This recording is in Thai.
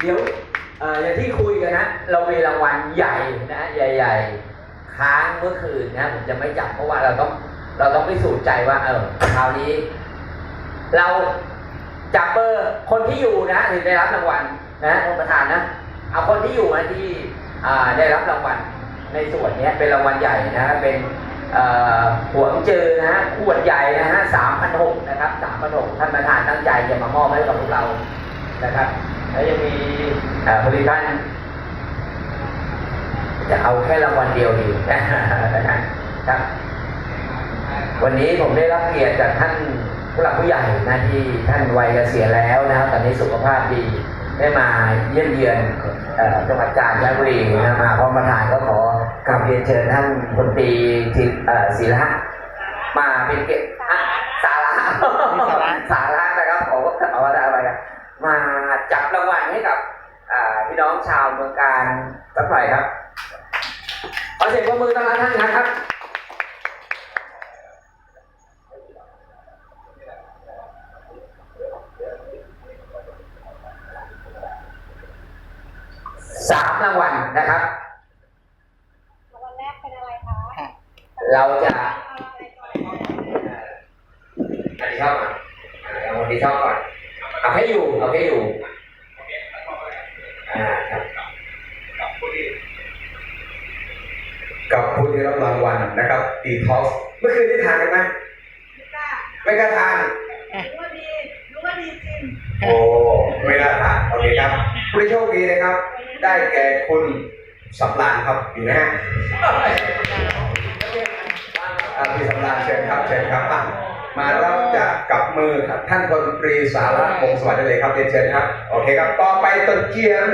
เดี๋ยวเอ่ออย่างที่คุยกันนะ เรามีรางวัลใหญ่นะใหญ่ ๆ ค้างเมื่อคืนนะผมจะไม่จับเพราะว่าเราต้อง เราต้องพิสูจน์ใจว่า เออคราวนี้ เราจับเบอร์คนที่อยู่นะถึงได้รับรางวัลนะท่านประธานนะเอาคนที่อยู่นะที่อ่าได้รับรางวัลในส่วนนี้เป็นรางวัลใหญ่นะเป็นหัวเจอนะฮะขวดใหญ่นะฮะสามพันหกนะครับสามพันหกท่านประธานตั้งใจจะมามอบให้กับพวกเรานะครับ แล้วยังมีเอ่อผลิตภัณฑ์จะเอาแค่รางวัลเดียวดีนะครับ วันนี้ผมได้รับเกียรติจากท่านผู้หลักผู้ใหญ่นะที่ท่านวัยเกษียณแล้วนะครับตอนนี้สุขภาพดีได้มาเยี่ยมเยือนจังหวัดกาญจนบุรีนะมาพร้อมประธานก็ขอกราบเรียนเชิญท่านพลตรีจิตศิระมาเป็นเกียรติสาระสาระสาระนะครับขอเอาว่าอะไรมา จับรางวัลให้กับอ่าพี่น้องชาวเมืองการสักหน่อยครับขอเสียงปรบมือต้อนรับท่านนะครับสามรางวัลนะครับวันแรกเป็นอะไรคะเราจะอะไรก่อนอันนี้เข้ามาเอาอันนี้เข้าก่อน เอาให้อยู่เอาให้อยู่อ่าครับกับผู้ที่รับรางวัลนะครับดีท็อกเมื่อคืนได้ทานกันไหมไม่กล้าไม่กล้าทานรู้ว่าดีรู้ว่าดีจริงโอ้ไม่กล้าทานโอเคครับผู้ที่โชคดีนะครับ ได้แก่คุณสำรานครับอยู่นะฮะอ่าพี่สำรานเชิญครับเชิญครับอะ มารับจากกับมือท่านพลตรีสาระคงสวัสดิ์เลยครับเรียนเชิญครับ โอเคครับ ต่อไปต้นเกียร์